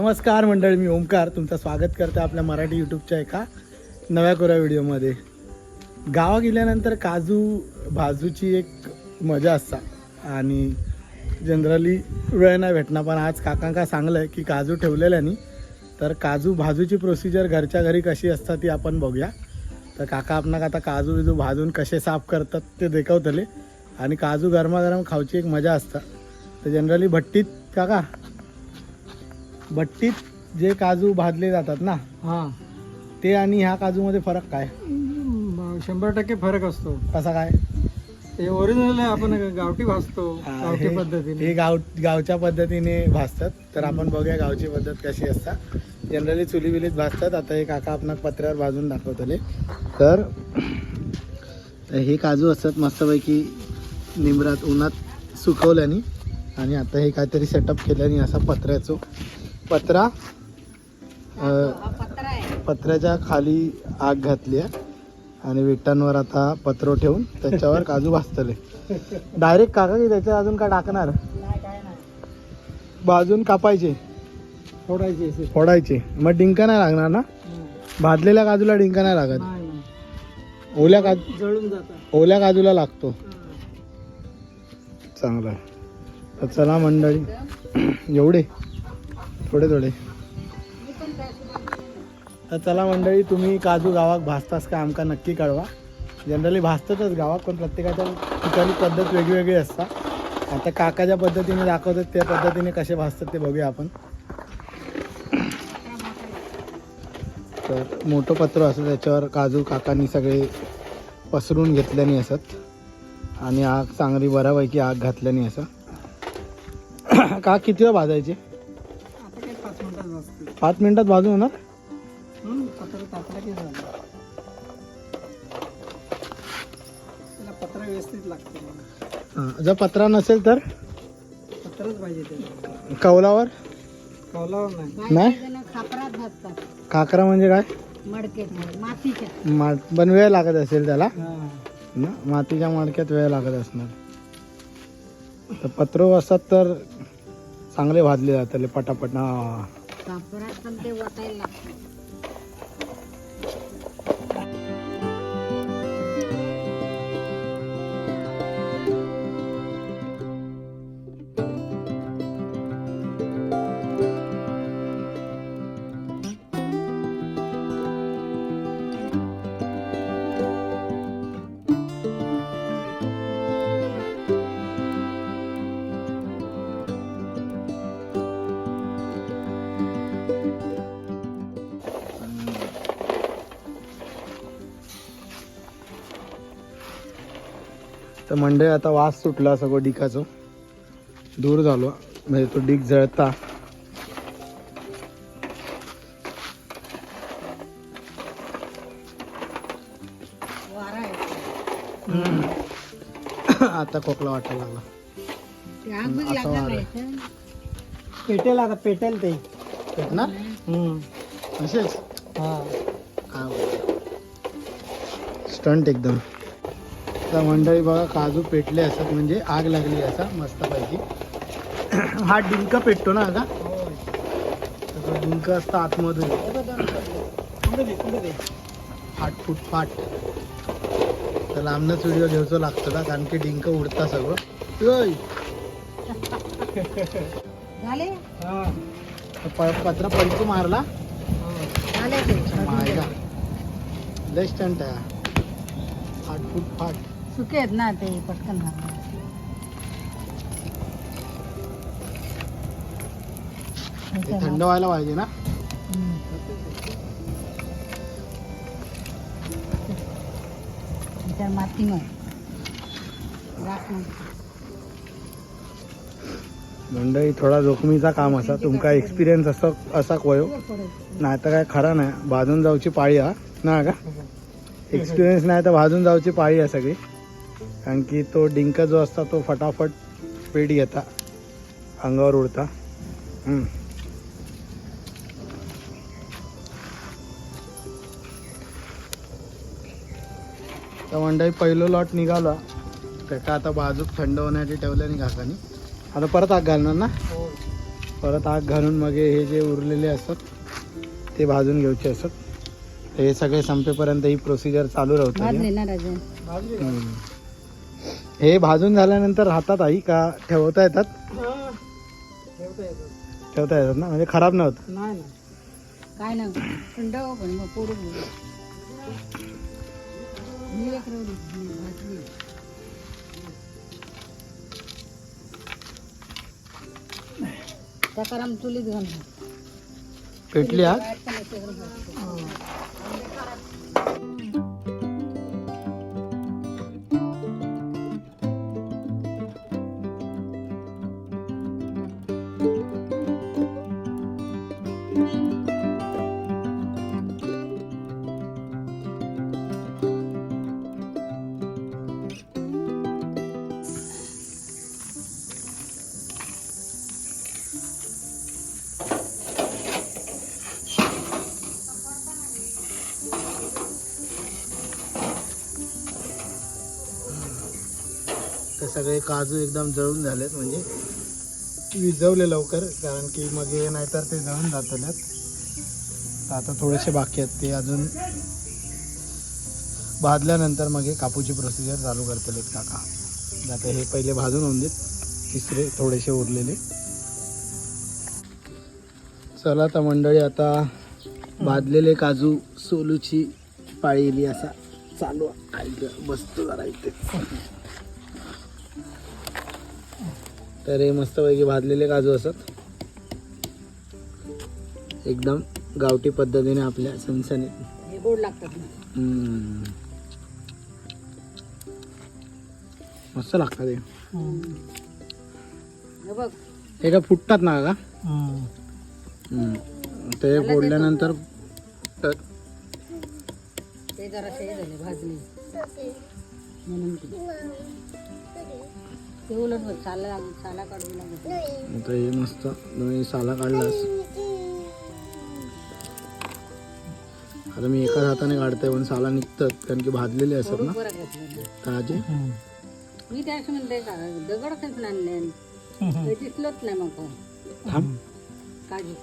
नमस्कार मंडळी मी ओमकार. तुमचं स्वागत करते आपल्या मराठी यूट्यूबच्या एका नव्या कोऱ्या व्हिडिओमध्ये. गावा गेल्यानंतर काजू भाजूची एक मजा असता. आणि जनरली वेळ नाही भेटणार पण आज काकांका सांगलं आहे की काजू ठेवलेल्यानी तर काजू भाजूची प्रोसिजर घरच्या घरी कशी असतात ती आपण बघूया. तर काका आपणाक आता काजू बिजू भाजून कसे साफ करतात ते देखवतले. आणि काजू गरमागरम खाऊची एक मजा असता. तर जनरली भट्टीत काका? भट्टीत जे काजू भाजले जातात ना हा. ते आणि ह्या काजूमध्ये फरक काय? शंभर टक्के फरक असतो. कसा काय? ते ओरिजिनल आपण गावठी भाजतो हा, गावठी हे- पद्धतीने. हे गाव गावच्या पद्धतीने भाजतात. तर आपण बघूया गावची पद्धत कशी असता. जनरली चुली बिलीत भाजतात. आता हे काका आपण पत्र्यावर भाजून दाखवतले. तर हे काजू असतात मस्तपैकी निमरात उन्हात सुकवल्याने. आणि आता हे काहीतरी सेटअप केल्याने असा पत्र्याचो पत्रा अं, पत्र्याच्या खाली आग घातली आहे. आणि विटांवर आता पत्रो ठेवून त्याच्यावर काजू भाजतले डायरेक्ट काका की त्याच्यात अजून का टाकणार? भाजून कापायचे? फोडायची. फोडायचे. मग डिंका नाही लागणार ना. भाजलेल्या काजूला डिंका नाही लागत. ओल्या काजू जळून जातात. ओल्या काजूला लागतो. चांगलं आहे. तर चला मंडळी. एवढे. थोडे थोडे. तर चला मंडळी तुम्ही काजू गावात भाजतास का आमका नक्की कळवा. जनरली भाजतातच गावात पण प्रत्येकाच्या ठिकाणी पद्धत वेगळी असतात आता काकाच्या पद्धतीने दाखवतात त्या पद्धतीने कसे भाजतात ते बघूया आपण. तर मोठं पत्र असं त्याच्यावर काजू काकांनी सगळे पसरून घेतल्याने असत. आणि आग चांगली बऱ्यापैकी आग घातल्याने असं. का किती वेळ भाजायची? पाच मिनिटात भाजून होणार? हं, पत्र व्यवस्थित लागतं. हां, जर पत्रा नसेल तर? पत्रच पाहिजे ते कौलावर? कौलावर नाही. नाही? खापरात भाजतात काकरा म्हणजे काय? मडके मातीच्या. मा पण वेळ लागत असेल त्याला? हा. ना मातीच्या मडक्यात वेळ लागत असणार. तर पत्रो असतात तर चांगले भाजले जातले पटापट. हा खापरात पण ते वाटायला तर मंडळी आता वास सुटला सगळं डिकाचं. दूर झालो. म्हणजे तो डिक जळता. वारा आहे आता खोकला वाटायला लागला. पेटेल आता पेटेल ते. ना हं. असेच? हा. काय स्टंट एकदम. तर मंडळी बघा काजू पेटले असतात म्हणजे आग लागली असा मस्तपैकी. हा डिंक पेटतो ना आता? डिंक असतो आतमधून फाट फूट फाट. तर लांबनच व्हिडिओ घ्यायचो लागतो ना कारण की डिंक उडता सगळं. ओय, झाले? हा. पत्रा पलटी मारला? लय स्टंट आहे फाट फूट फाट. सुके आहेत ना ते पटकन हे थंड व्हायला पाहिजे ना? त्याच्यावर माती. मंडळी थोडा जोखमीचा काम असा. तुमका एक्सपिरियन्स असं असा कोयो. नाही तर काय खरा नाही. भाजून जाऊची पाळी हा? ना का? एक्सपिरियन्स नाही तर भाजून जाऊची पाळी आहे सगळी. कारण की तो डिंक जो असता तो फटाफट पेट घेता. अंगावर उडता. तर मंडळी पहिलं लॉट निघाला. त्याचा आता बाजूक थंड होण्यासाठी ठेवलं नाही काकानी. आता परत आग घालणार ना. परत आग घालून मग हे जे उरलेले असतात ते भाजून घ्यायचे असतात. तर हे सगळे संपेपर्यंत ही प्रोसिजर चालू राहते हे भाजून झाल्यानंतर राहतात आई का ठेवता येतात? हा. ठेवता येतो ठेवता येतात ना? म्हणजे खराब नाही होत नाही. ना काय ना थंड हो पण मग चुलीत घालून पेटली आग? सगळे काजू एकदम जळून झालेत म्हणजे विजवले लवकर कारण की मग हे नाहीतर ते जळून जातलेत. तर आता थोडेसे बाकी आहेत ते अजून भाजल्यानंतर मग हे कापूची प्रोसिजर चालू करतलेत काका. आता हे पहिले भाजून होऊन देत तिसरे थोडेसे उरलेले. चला आता मंडळी आता भाजलेले काजू सोलूची पाळी इली असा चालू आहे बसतो जरा इथे. तर हे मस्तपैकी भाजलेले काजू असत एकदम गावठी पद्धतीने आपल्या सणसणीत हे गोड लागतात ना. हम्म. मस्त लागतात हे. बघ. हे का फुटतात ना का. ते फोडल्यानंतर तर ते जरा झाले भाजले. म्हणून ते. ते उलट बघ साला साला काढून लागत आता हे मस्त तुम्ही साला काढलास आता मी एका हाताने काढतोय पण साला निघतात कारण की भाजलेले असतात ना. बरं घेतलं ताजे. मी त्या म्हणते का दगडच आणले. ते दिसलंच नाही मग थांब. काजू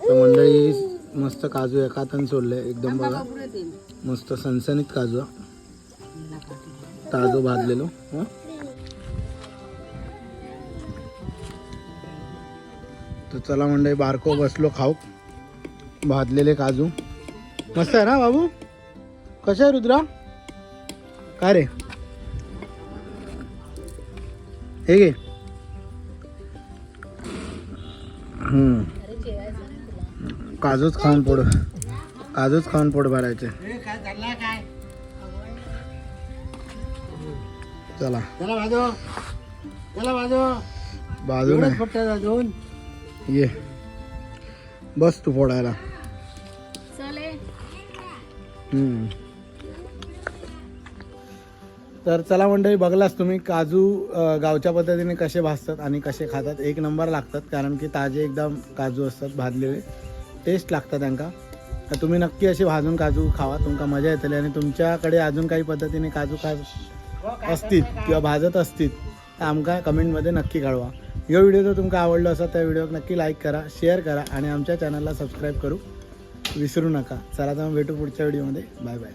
तर मंडळी मस्त काजू एका हाताने सोडले एकदम बघा. मस्त सणसणीत काजू. ताजो भाजलेलो हं? तर चला मंडळी बारको बसलो खाऊ. भाजलेले काजू. मस्त आहे ना बाबू? कशा आहे रुद्रा? काय रे? हे घे. काजूच खाऊन पोट काजूच खाऊन पोट भरायचे. चला. चला भाजो. चला बाजू भाजून ये बस तू फोडायला. तर चला मंडळी बघलाच तुम्ही काजू गावच्या पद्धतीने कसे भाजतात आणि कसे खातात. एक नंबर लागतात कारण की ताजे एकदम काजू असतात भाजलेले. टेस्ट लागतात त्यांका. तर तुम्ही नक्की असे भाजून काजू खावा. तुमका मजा येतली आणि तुमच्याकडे अजून काही पद्धतीने काजू खा असतील किंवा भाजत असतील तर आमका कमेंटमध्ये नक्की कळवा. यो व्हिडिओ जर तुमका आवडलो असा त्या व्हिडिओ नक्की लाईक करा शेअर करा आणि आमच्या चॅनलला सबस्क्राईब करू. विसरू नका. चला तर मग भेटू पुढच्या व्हिडिओमध्ये बाय बाय